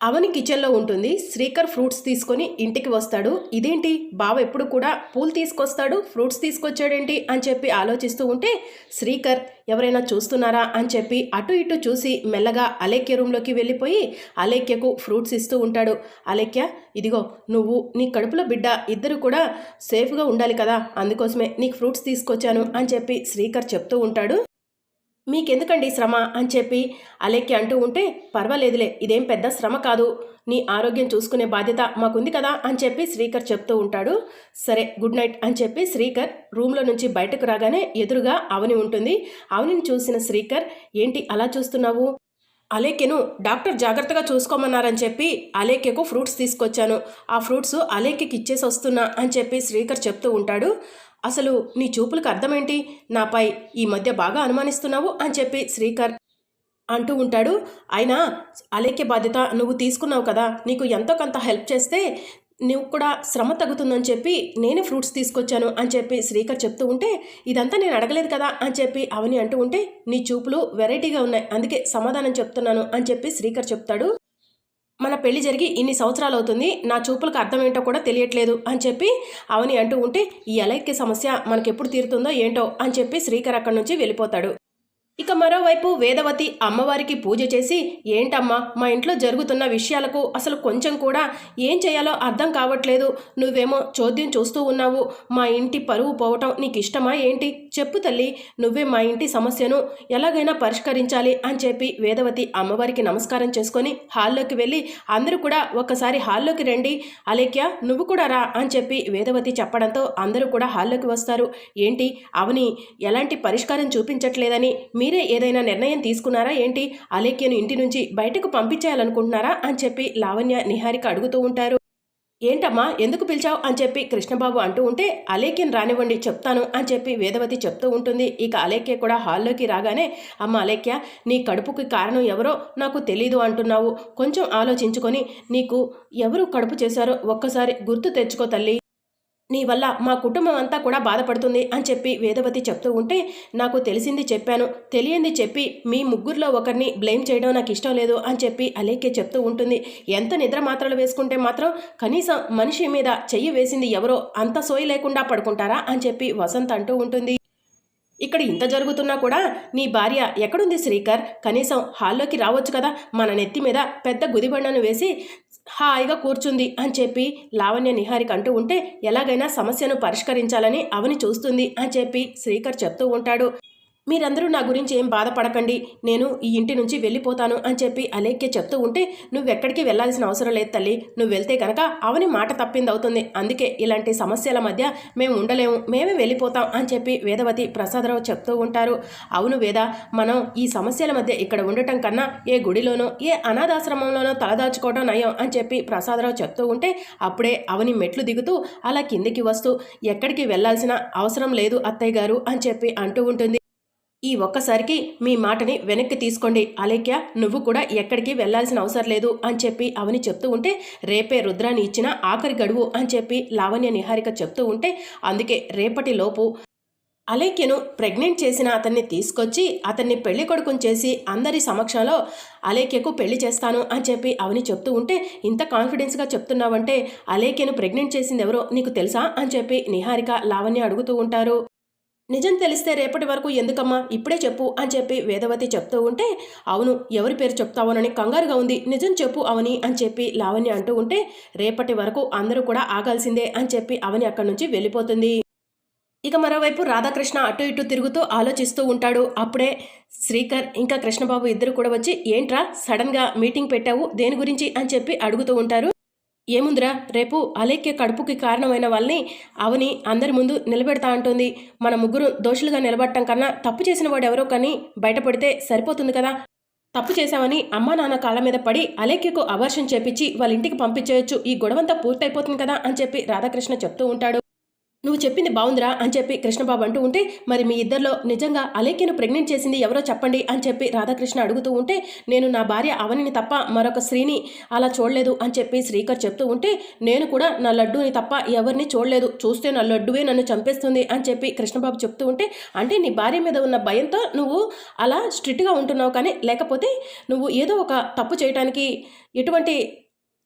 అవని కిచెన్లో ఉంటుంది. శ్రీకర్ ఫ్రూట్స్ తీసుకొని ఇంటికి వస్తాడు. ఇదేంటి? బావ ఎప్పుడు కూడా పూలు తీసుకొస్తాడు ఫ్రూట్స్ తీసుకొచ్చాడేంటి అని చెప్పి ఆలోచిస్తూ ఉంటే శ్రీకర్ ఎవరైనా చూస్తున్నారా అని చెప్పి అటు ఇటు చూసి మెల్లగా అలేఖ్య రూమ్లోకి వెళ్ళిపోయి అలేఖ్యకు ఫ్రూట్స్ ఇస్తూ ఉంటాడు. అలేఖ్య ఇదిగో నువ్వు నీ కడుపులో బిడ్డ ఇద్దరు కూడా సేఫ్గా ఉండాలి కదా అందుకోసమే నీకు ఫ్రూట్స్ తీసుకొచ్చాను అని చెప్పి శ్రీకర్ చెప్తూ ఉంటాడు. మీకెందుకండి శ్రమ అని చెప్పి అలెక్కి అంటూ ఉంటే పర్వాలేదులే ఇదేం పెద్ద శ్రమ కాదు. నీ ఆరోగ్యం చూసుకునే బాధ్యత మాకుంది కదా అని చెప్పి శ్రీకర్ చెప్తూ ఉంటాడు. సరే గుడ్ నైట్ అని చెప్పి శ్రీకర్ రూమ్లో నుంచి బయటకు రాగానే ఎదురుగా అవని ఉంటుంది. అవనిని చూసిన శ్రీకర్ ఏంటి అలా చూస్తున్నావు? అలేఖ్యను డాక్టర్ జాగ్రత్తగా చూసుకోమన్నారని చెప్పి అలేఖ్యకు ఫ్రూట్స్ తీసుకొచ్చాను. ఆ ఫ్రూట్స్ అలేకెకి ఇచ్చేసి వస్తున్నా అని చెప్పి శ్రీకర్ చెప్తూ ఉంటాడు. అసలు నీ చూపులకు అర్థమేంటి? నాపై ఈ మధ్య బాగా అనుమానిస్తున్నావు అని చెప్పి శ్రీకర్ అంటూ ఉంటాడు. అయినా అలేఖ్య బాధ్యత నువ్వు తీసుకున్నావు కదా నీకు ఎంతో కొంత హెల్ప్ చేస్తే నువ్వు కూడా శ్రమ తగ్గుతుందని చెప్పి నేనే ఫ్రూట్స్ తీసుకొచ్చాను అని చెప్పి శ్రీకర్ చెప్తూ ఉంటే ఇదంతా నేను అడగలేదు కదా అని చెప్పి అవని అంటూ ఉంటే నీ చూపులు వెరైటీగా ఉన్నాయి అందుకే సమాధానం చెప్తున్నాను అని చెప్పి శ్రీకర్ చెప్తాడు. మన పెళ్ళి జరిగి ఇన్ని సంవత్సరాలు అవుతుంది నా చూపులకు అర్థం ఏంటో కూడా తెలియట్లేదు అని చెప్పి అవని అంటూ ఉంటే ఈ అలైక్య సమస్య మనకెప్పుడు తీరుతుందో ఏంటో అని చెప్పి శ్రీకర్ అక్కడి నుంచి వెళ్ళిపోతాడు. ఇక మరోవైపు వేదవతి అమ్మవారికి పూజ చేసి ఏంటమ్మా మా ఇంట్లో జరుగుతున్న విషయాలకు అసలు కొంచెం కూడా ఏం చేయాలో అర్థం కావట్లేదు. నువ్వేమో చోద్యం చూస్తూ ఉన్నావు. మా ఇంటి పరువు పోవటం నీకు ఇష్టమా ఏంటి? చెప్పు తల్లి నువ్వే మా ఇంటి సమస్యను ఎలాగైనా పరిష్కరించాలి అని చెప్పి వేదవతి అమ్మవారికి నమస్కారం చేసుకొని హాల్లోకి వెళ్ళి అందరూ కూడా ఒక్కసారి హాల్లోకి రండి. అలేఖ్య నువ్వు కూడా రా అని చెప్పి వేదవతి చెప్పడంతో అందరూ కూడా హాల్లోకి వస్తారు. ఏంటి అవని ఎలాంటి పరిష్కారం చూపించట్లేదని మీ మీరే ఏదైనా నిర్ణయం తీసుకున్నారా? ఏంటి? అలేఖ్యను ఇంటి నుంచి బయటకు పంపించేయాలనుకుంటున్నారా? అని చెప్పి లావణ్య నిహారిక అడుగుతూ ఉంటారు. ఏంటమ్మా? ఎందుకు పిలిచావు? అని చెప్పి కృష్ణబాబు అంటూ ఉంటే అలేఖ్యను రానివ్వండి చెప్తాను అని చెప్పి వేదవతి చెప్తూ ఉంటుంది. ఇక అలేఖ్య కూడా హాల్లోకి రాగానే అమ్మ అలేఖ్య నీ కడుపుకి కారణం ఎవరో నాకు తెలీదు అంటున్నావు. కొంచెం ఆలోచించుకొని నీకు ఎవరు కడుపు చేశారో ఒక్కసారి గుర్తు తెచ్చుకో తల్లి. నీ వల్ల మా కుటుంబం అంతా కూడా బాధపడుతుంది అని చెప్పి వేదవతి చెప్తూ ఉంటే నాకు తెలిసింది చెప్పాను. తెలియంది చెప్పి మీ ముగ్గురులో ఒకరిని బ్లేమ్ చేయడం నాకు ఇష్టం లేదు అని చెప్పి అలేఖ్య చెప్తూ ఉంటుంది. ఎంత నిద్ర మాత్రలు వేసుకుంటే మాత్రం కనీసం మనిషి మీద చెయ్యి వేసింది ఎవరో అంత సోయి లేకుండా పడుకుంటారా అని చెప్పి వసంత్ అంటూ ఉంటుంది. ఇక్కడ ఇంత జరుగుతున్నా కూడా నీ భార్య ఎక్కడుంది శ్రీకర్? కనీసం హాల్లోకి రావచ్చు కదా. మన నెత్తి మీద పెద్ద గుదిబండను వేసి హాయిగా కూర్చుంది అని చెప్పి లావణ్య నిహారిక అంటూ ఉంటే ఎలాగైనా సమస్యను పరిష్కరించాలని అవని చూస్తుంది అని చెప్పి శ్రీకర్ చెప్తూ ఉంటాడు. మీరందరూ నా గురించి ఏం బాధపడకండి. నేను ఈ ఇంటి నుంచి వెళ్ళిపోతాను అని చెప్పి అలేఖ్య చెప్తూ ఉంటే నువ్వెక్కడికి వెళ్ళాల్సిన అవసరం లేదు తల్లి. నువ్వు వెళ్తే కనుక అవని మాట తప్పింది అవుతుంది అందుకే ఇలాంటి సమస్యల మధ్య మేము ఉండలేము. మేమే వెళ్ళిపోతాం అని చెప్పి వేదవతి ప్రసాదరావు చెప్తూ ఉంటారు. అవును వేద మనం ఈ సమస్యల మధ్య ఇక్కడ ఉండటం కన్నా ఏ గుడిలోనో ఏ అనాథాశ్రమంలోనో తలదాచుకోవడం నయం అని చెప్పి ప్రసాదరావు చెప్తూ ఉంటే అప్పుడే అవని మెట్లు దిగుతూ అలా కిందికి వస్తూ ఎక్కడికి వెళ్ళాల్సిన అవసరం లేదు అత్తయ్య గారు అని చెప్పి అంటూ ఉంటుంది. ఈ ఒక్కసారికి మీ మాటని వెనక్కి తీసుకోండి. అలేఖ్య నువ్వు కూడా ఎక్కడికి వెళ్ళాల్సిన అవసరం లేదు అని చెప్పి అవని చెప్తూ ఉంటే రేపే రుద్రాన్ని ఇచ్చిన ఆఖరి గడువు అని చెప్పి లావణ్య నిహారిక చెప్తూ ఉంటే అందుకే రేపటి లోపు అలేఖ్యను ప్రెగ్నెంట్ చేసిన అతన్ని తీసుకొచ్చి అతన్ని పెళ్ళి కొడుకుని చేసి అందరి సమక్షంలో అలేఖ్యకు పెళ్ళి చేస్తాను అని చెప్పి అవని చెప్తూ ఉంటే ఇంత కాన్ఫిడెన్స్గా చెప్తున్నావంటే అలేఖ్యను ప్రెగ్నెంట్ చేసింది ఎవరో నీకు తెలుసా అని చెప్పి నిహారిక లావణ్య అడుగుతూ ఉంటారు. నిజం తెలిస్తే రేపటి వరకు ఎందుకమ్మా? ఇప్పుడే చెప్పు అని చెప్పి వేదవతి చెప్తూ ఉంటే అవును ఎవరి పేరు చెప్తావోనని కంగారుగా ఉంది. నిజం చెప్పు అవని అని చెప్పి లావణ్య అంటూ ఉంటే రేపటి వరకు అందరూ కూడా ఆగాల్సిందే అని చెప్పి అవని అక్కడి నుంచి వెళ్ళిపోతుంది. ఇక మరోవైపు రాధాకృష్ణ అటు ఇటు తిరుగుతూ ఆలోచిస్తూ ఉంటాడు. అప్పుడే శ్రీకర్ ఇంకా కృష్ణబాబు ఇద్దరు కూడా వచ్చి ఏంట్రా సడన్గా మీటింగ్ పెట్టావు? దేని గురించి? అని చెప్పి అడుగుతూ ఉంటారు. ఏముందిరా? రేపు అలేఖ్య కడుపుకి కారణమైన వాళ్ళని అవని అందరి ముందు నిలబెడతా అంటుంది. మన ముగ్గురు దోషులుగా నిలబడటం కన్నా తప్పు చేసిన వాడు ఎవరో కానీ బయటపడితే సరిపోతుంది కదా. తప్పు చేశామని అమ్మా నాన్న కాళ్ళ మీద పడి అలేఖ్యకు అవర్షం చేపించి వాళ్ళ ఇంటికి పంపించేయచ్చు. ఈ గొడవంతా పూర్తయిపోతుంది కదా అని చెప్పి రాధాకృష్ణ చెప్తూ ఉంటాడు. నువ్వు చెప్పింది బాగుందిరా అని చెప్పి కృష్ణబాబు అంటూ ఉంటే మరి మీ ఇద్దరిలో నిజంగా అలేఖ్యను ప్రెగ్నెంట్ చేసింది ఎవరో చెప్పండి అని చెప్పి రాధాకృష్ణ అడుగుతూ ఉంటే నేను నా భార్య అవనిని తప్ప మరొక స్త్రీని అలా చూడలేదు అని చెప్పి శ్రీకర్ చెప్తూ ఉంటే నేను కూడా నా లడ్డూని తప్ప ఎవరిని చూడలేదు చూస్తే నా లడ్డువే నన్ను చంపేస్తుంది అని చెప్పి కృష్ణబాబు చెప్తూ ఉంటే అంటే నీ భార్య మీద ఉన్న భయంతో నువ్వు అలా స్ట్రిక్ట్గా ఉంటున్నావు కానీ లేకపోతే నువ్వు ఏదో ఒక తప్పు చేయడానికి ఎటువంటి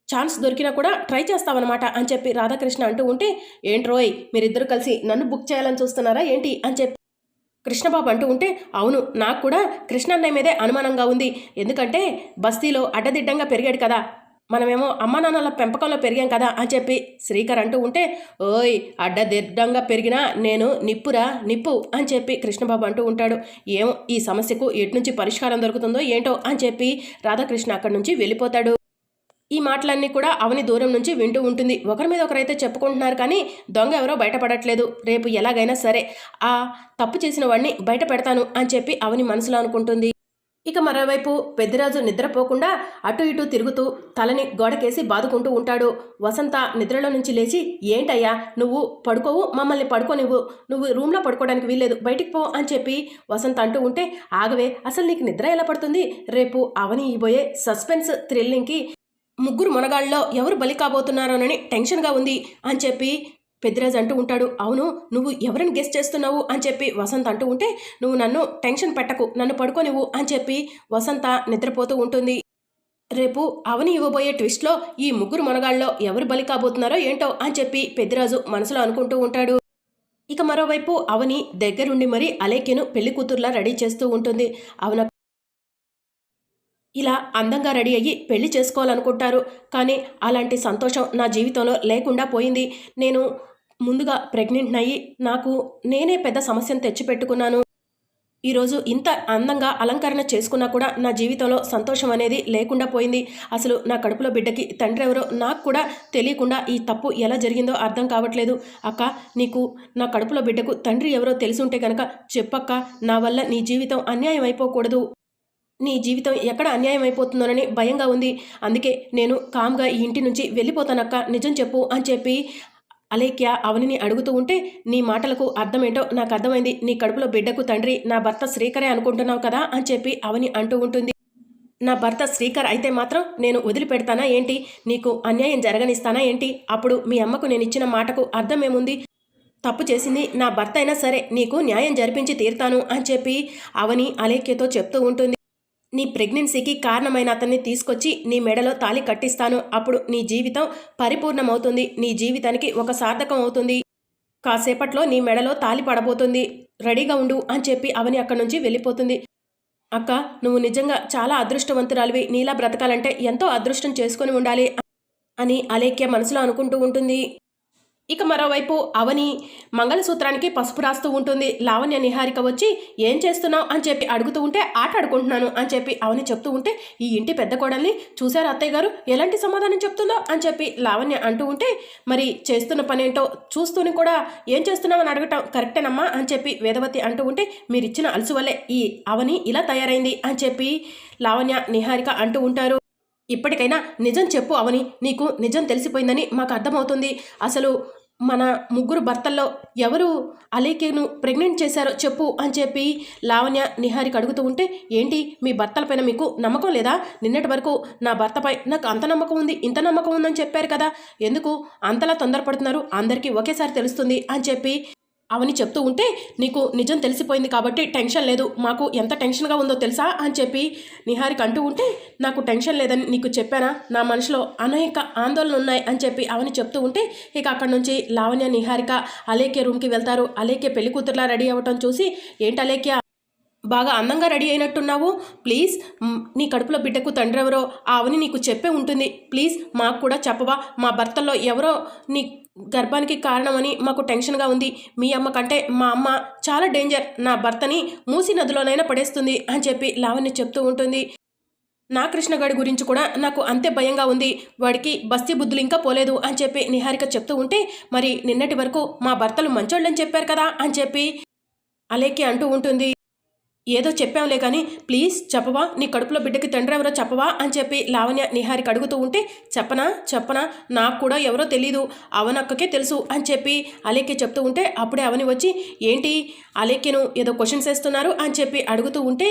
ఛాన్స్ దొరికినా కూడా ట్రై చేస్తామన్నమాట అని చెప్పి రాధాకృష్ణ అంటూ ఉంటే ఏంట్రోయ్ మీరిద్దరు కలిసి నన్ను బుక్ చేయాలని చూస్తున్నారా ఏంటి? అని చెప్పి కృష్ణబాబు అంటూ ఉంటే అవును నాకు కూడా కృష్ణ అన్నయ్య మీదే అనుమానంగా ఉంది. ఎందుకంటే బస్తీలో అడ్డదిడ్డంగా పెరిగాడు కదా. మనమేమో అమ్మ నాన్నల పెంపకంలో పెరిగాం కదా అని చెప్పి శ్రీకర్ అంటూ ఉంటే ఓయ్ అడ్డదిడ్డంగా పెరిగినా నేను నిప్పురా నిప్పు అని చెప్పి కృష్ణబాబు అంటూ ఉంటాడు. ఏమో ఈ సమస్యకు ఎటు నుంచి పరిష్కారం దొరుకుతుందో ఏంటో అని చెప్పి రాధాకృష్ణ అక్కడి నుంచి వెళ్ళిపోతాడు. ఈ మాటలన్నీ కూడా అవని దూరం నుంచి వింటూ ఉంటుంది. ఒకరి మీద ఒకరైతే చెప్పుకుంటున్నారు కానీ దొంగ ఎవరో బయటపడట్లేదు. రేపు ఎలాగైనా సరే ఆ తప్పు చేసిన వాడిని బయట పెడతాను అని చెప్పి అవని మనసులో అనుకుంటుంది. ఇక మరోవైపు పెద్దిరాజు నిద్రపోకుండా అటు ఇటు తిరుగుతూ తలని గోడకేసి బాదుకుంటూ ఉంటాడు. వసంత నిద్రలో నుంచి లేచి ఏంటయ్యా నువ్వు పడుకోవు మమ్మల్ని పడుకోనివ్వు. నువ్వు రూమ్లో పడుకోవడానికి వీల్లేదు. బయటికి పో అని చెప్పి వసంత అంటూ ఉంటే ఆగవే అసలు నీకు నిద్ర ఎలా పడుతుంది? రేపు అవని ఇబోయే సస్పెన్స్ థ్రిల్లింగ్కి ముగ్గురు మునగాళ్ళలో ఎవరు బలి కాబోతున్నారోనని టెన్షన్గా ఉంది అని చెప్పి పెద్దిరాజు అంటూ ఉంటాడు. అవును నువ్వు ఎవరిని గెస్ట్ చేస్తున్నావు అని చెప్పి వసంత్ అంటూ ఉంటే నువ్వు నన్ను టెన్షన్ పెట్టకు నన్ను పడుకోనివ్వు అని చెప్పి వసంత నిద్రపోతూ ఉంటుంది. రేపు అవని ఇవ్వబోయే ట్విస్ట్లో ఈ ముగ్గురు మునగాళ్ళలో ఎవరు బలి కాబోతున్నారో ఏంటో అని చెప్పి పెద్దిరాజు మనసులో అనుకుంటూ ఉంటాడు. ఇక మరోవైపు అవని దగ్గరుండి మరి అలేఖ్యను పెళ్ళి కూతుర్లా రెడీ చేస్తూ ఉంటుంది. అవన ఇలా అందంగా రెడీ అయ్యి పెళ్ళి చేసుకోవాలనుకుంటారు. కానీ అలాంటి సంతోషం నా జీవితంలో లేకుండా పోయింది. నేను ముందుగా ప్రెగ్నెంట్ అయ్యి నాకు నేనే పెద్ద సమస్యను తెచ్చిపెట్టుకున్నాను. ఈరోజు ఇంత అందంగా అలంకరణ చేసుకున్నా కూడా నా జీవితంలో సంతోషం అనేది లేకుండా పోయింది. అసలు నా కడుపులో బిడ్డకి తండ్రి ఎవరో నాకు కూడా తెలియకుండా ఈ తప్పు ఎలా జరిగిందో అర్థం కావట్లేదు. అక్క నీకు నా కడుపులో బిడ్డకు తండ్రి ఎవరో తెలిసి ఉంటే కనుక చెప్పక్క. నా వల్ల నీ జీవితం అన్యాయం అయిపోకూడదు. నీ జీవితం ఎక్కడ అన్యాయం అయిపోతుందోనని భయంగా ఉంది. అందుకే నేను కామ్గా ఈ ఇంటి నుంచి వెళ్ళిపోతానక్క నిజం చెప్పు అని చెప్పి అలేఖ్య అవనిని అడుగుతూ ఉంటే నీ మాటలకు అర్థమేంటో నాకు అర్థమైంది. నీ కడుపులో బిడ్డకు తండ్రి నా భర్త శ్రీకరే అనుకుంటున్నావు కదా అని చెప్పి అవని అంటూ ఉంటుంది. నా భర్త శ్రీకర్ అయితే మాత్రం నేను వదిలిపెడతానా ఏంటి? నీకు అన్యాయం జరగనిస్తానా ఏంటి? అప్పుడు మీ అమ్మకు నేను ఇచ్చిన మాటకు అర్థమేముంది? తప్పు చేసింది నా భర్త అయినా సరే నీకు న్యాయం జరిపించి తీరుతాను అని చెప్పి అవని అలేఖ్యతో చెప్తూ ఉంటుంది. నీ ప్రెగ్నెన్సీకి కారణమైన అతన్ని తీసుకొచ్చి నీ మెడలో తాళి కట్టిస్తాను. అప్పుడు నీ జీవితం పరిపూర్ణమవుతుంది. నీ జీవితానికి ఒక సార్థకం అవుతుంది. కాసేపట్లో నీ మెడలో తాలి పడబోతుంది. రెడీగా ఉండు అని చెప్పి అవని అక్కడి నుంచి వెళ్ళిపోతుంది. అక్క నువ్వు నిజంగా చాలా అదృష్టవంతురాలివి. నీలా బ్రతకాలంటే ఎంతో అదృష్టం చేసుకొని ఉండాలి అని అలేఖ్య మనసులో అనుకుంటూ ఉంటుంది. ఇక మరోవైపు అవని మంగళసూత్రానికి పసుపు రాస్తూ ఉంటుంది. లావణ్య నిహారిక వచ్చి ఏం చేస్తున్నావు? అని చెప్పి అడుగుతూ ఉంటే ఆట ఆడుకుంటున్నాను అని చెప్పి అవని చెప్తూ ఉంటే ఈ ఇంటి పెద్ద కోడల్ని చూశారు అత్తయ్య గారు? ఎలాంటి సమాధానం చెప్తుందో? అని చెప్పి లావణ్య అంటూ ఉంటే మరి చేస్తున్న పని ఏంటో చూస్తూనే కూడా ఏం చేస్తున్నావు అని అడగటం కరెక్టేనమ్మా అని చెప్పి వేదవతి అంటూ ఉంటే మీరు ఇచ్చిన అలసు వల్లే ఈ అవని ఇలా తయారైంది అని చెప్పి లావణ్య నిహారిక అంటూ ఉంటారు. ఇప్పటికైనా నిజం చెప్పు అవని నీకు నిజం తెలిసిపోయిందని మాకు అర్థమవుతుంది. అసలు మన ముగ్గురు భర్తల్లో ఎవరు అలీకేను ప్రెగ్నెంట్ చేశారో చెప్పు అని చెప్పి లావణ్య నిహారికి అడుగుతూ ఉంటే ఏంటి? మీ భర్తలపైన మీకు నమ్మకం లేదా? నిన్నటి వరకు నా భర్తపై నాకు అంత నమ్మకం ఉంది ఇంత నమ్మకం ఉందని చెప్పారు కదా. ఎందుకు? అంతలా తొందరపడుతున్నారు అందరికీ ఒకేసారి తెలుస్తుంది అని చెప్పి అవని చెప్తూ ఉంటే నీకు నిజం తెలిసిపోయింది కాబట్టి టెన్షన్ లేదు. మాకు ఎంత టెన్షన్గా ఉందో తెలుసా? అని చెప్పి నిహారిక అంటూ ఉంటే నాకు టెన్షన్ లేదని నీకు చెప్పానా? నా మనసులో అనేక ఆందోళనలు ఉన్నాయి అని చెప్పి అవని చెప్తూ ఉంటే ఇక అక్కడి నుంచి లావణ్య నిహారిక అలేఖ్య రూమ్కి వెళ్తారు. అలేఖ్య పెళ్ళి కూతురులా రెడీ అవ్వటం చూసి ఏంటి అలేఖ్య బాగా అందంగా రెడీ అయినట్టున్నావు? ప్లీజ్ నీ కడుపులో బిడ్డకు తండ్రి ఎవరో ఆ అవని నీకు చెప్పే ఉంటుంది. ప్లీజ్ మాకు కూడా చెప్పవా? మా భర్తల్లో ఎవరో నీ గర్భానికి కారణమని మాకు టెన్షన్గా ఉంది. మీ అమ్మ కంటే మా అమ్మ చాలా డేంజర్. నా భర్తని మూసి నదిలోనైనా పడేస్తుంది అని చెప్పి లావణ్య చెప్తూ ఉంటుంది. నా కృష్ణగాడి గురించి కూడా నాకు అంతే భయంగా ఉంది. వాడికి బస్తీ బుద్ధులు ఇంకా పోలేదు అని చెప్పి నిహారిక చెప్తూ ఉంటే మరి నిన్నటి వరకు మా భర్తలు మంచోళ్ళని చెప్పారు కదా అని చెప్పి అలేకి అంటూ ఉంటుంది. ఏదో చెప్పాంలే కానీ ప్లీజ్ చెప్పవా నీ కడుపులో బిడ్డకి తండ్రి ఎవరో చెప్పవా? అని చెప్పి లావణ్య నిహారికి అడుగుతూ ఉంటే చెప్పనా చెప్పనా నాకు కూడా ఎవరో తెలీదు అవనక్కకే తెలుసు అని చెప్పి అలేఖ్య చెప్తూ ఉంటే అప్పుడే అవని వచ్చి ఏంటి అలేఖ్యను ఏదో క్వశ్చన్స్ వేస్తున్నారు? అని చెప్పి అడుగుతూ ఉంటే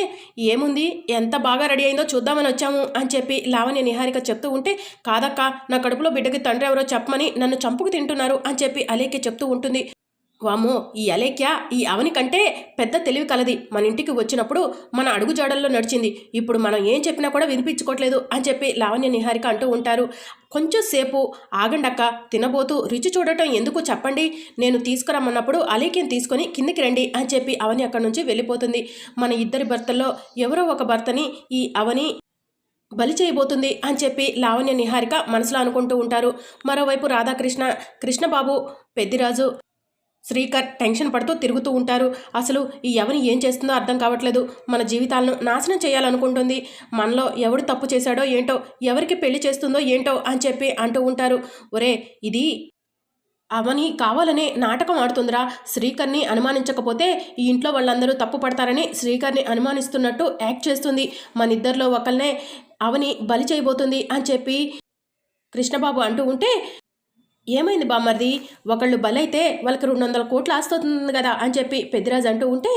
ఏముంది ఎంత బాగా రెడీ అయిందో చూద్దామని వచ్చాము అని చెప్పి లావణ్య నిహారిక చెప్తూ ఉంటే కాదక్క నా కడుపులో బిడ్డకి తండ్రి ఎవరో చెప్పమని నన్ను చంపుకు తింటున్నారు అని చెప్పి అలేఖ్య చెప్తూ ఉంటుంది. వామో ఈ అలేఖ్య ఈ అవని కంటే పెద్ద తెలివి కలది. మన ఇంటికి వచ్చినప్పుడు మన అడుగుజాడల్లో నడిచింది. ఇప్పుడు మనం ఏం చెప్పినా కూడా వినిపించుకోవట్లేదు అని చెప్పి లావణ్య నిహారిక అంటూ ఉంటారు. కొంచెం సేపు ఆగండక్క తినబోతూ రుచి చూడటం ఎందుకు చెప్పండి? నేను తీసుకురమ్మన్నప్పుడు అలేఖ్యం తీసుకొని కిందికి రండి అని చెప్పి అవని అక్కడి నుంచి వెళ్ళిపోతుంది. మన ఇద్దరి భర్తల్లో ఎవరో ఒక భర్తని ఈ అవని బలి చేయబోతుంది అని చెప్పి లావణ్య నిహారిక మనసులో అనుకుంటూ ఉంటారు. మరోవైపు రాధాకృష్ణ కృష్ణబాబు పెద్దిరాజు శ్రీకర్ టెన్షన్ పడుతూ తిరుగుతూ ఉంటారు. అసలు ఈ ఎవని ఏం చేస్తుందో అర్థం కావట్లేదు. మన జీవితాలను నాశనం చేయాలనుకుంటుంది. మనలో ఎవడు తప్పు చేశాడో ఏంటో ఎవరికి పెళ్ళి చేస్తుందో ఏంటో అని చెప్పి అంటూ ఉంటారు. ఒరే ఇది అవని కావాలనే నాటకం ఆడుతుందిరా. శ్రీకర్ని అనుమానించకపోతే ఈ ఇంట్లో వాళ్ళందరూ తప్పు పడతారని శ్రీకర్ని అనుమానిస్తున్నట్టు యాక్ట్ చేస్తుంది. మన ఇద్దరిలో ఒకరినే అవని బలి చేయబోతుంది అని చెప్పి కృష్ణబాబు అంటూ ఉంటే ఏమైంది బామ్మర్ది? ఒకళ్ళు బలైతే వాళ్ళకి రెండు వందల కోట్లు ఆస్తుంది కదా అని చెప్పి పెద్దిరాజు అంటూ ఉంటే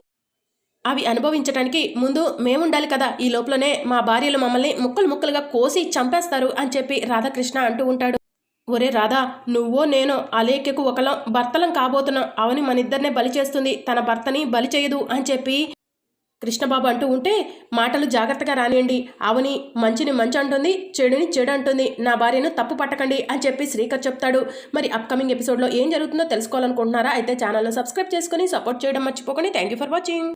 అవి అనుభవించడానికి ముందు మేముండాలి కదా ఈ లోపలనే మా భార్యలు మమ్మల్ని ముక్కలు ముక్కలుగా కోసి చంపేస్తారు అని చెప్పి రాధాకృష్ణ అంటూ ఉంటాడు. ఒరే రాధా నువ్వో నేనో అలేఖ్యకు ఒకలం భర్తలం కాబోతున్నాం. అవని మనిద్దరినే బలి చేస్తుంది. తన భర్తని బలి చేయదు అని చెప్పి కృష్ణబాబు అంటూ ఉంటే మాటలు జాగ్రత్తగా రానియండి. అవని మంచిని మంచి అంటుంది చెడుని చెడు అంటుంది. నా భార్యను తప్పు పట్టకండి అని చెప్పి శ్రీకర్ చెప్తాడు. మరి అప్కమింగ్ ఎపిసోడ్లో ఏం జరుగుతుందో తెలుసుకోవాలనుకుంటున్నారా? అయితే ఛానల్ను సబ్స్క్రైబ్ చేసుకుని సపోర్ట్ చేయడం మర్చిపోకండి. Thank you for watching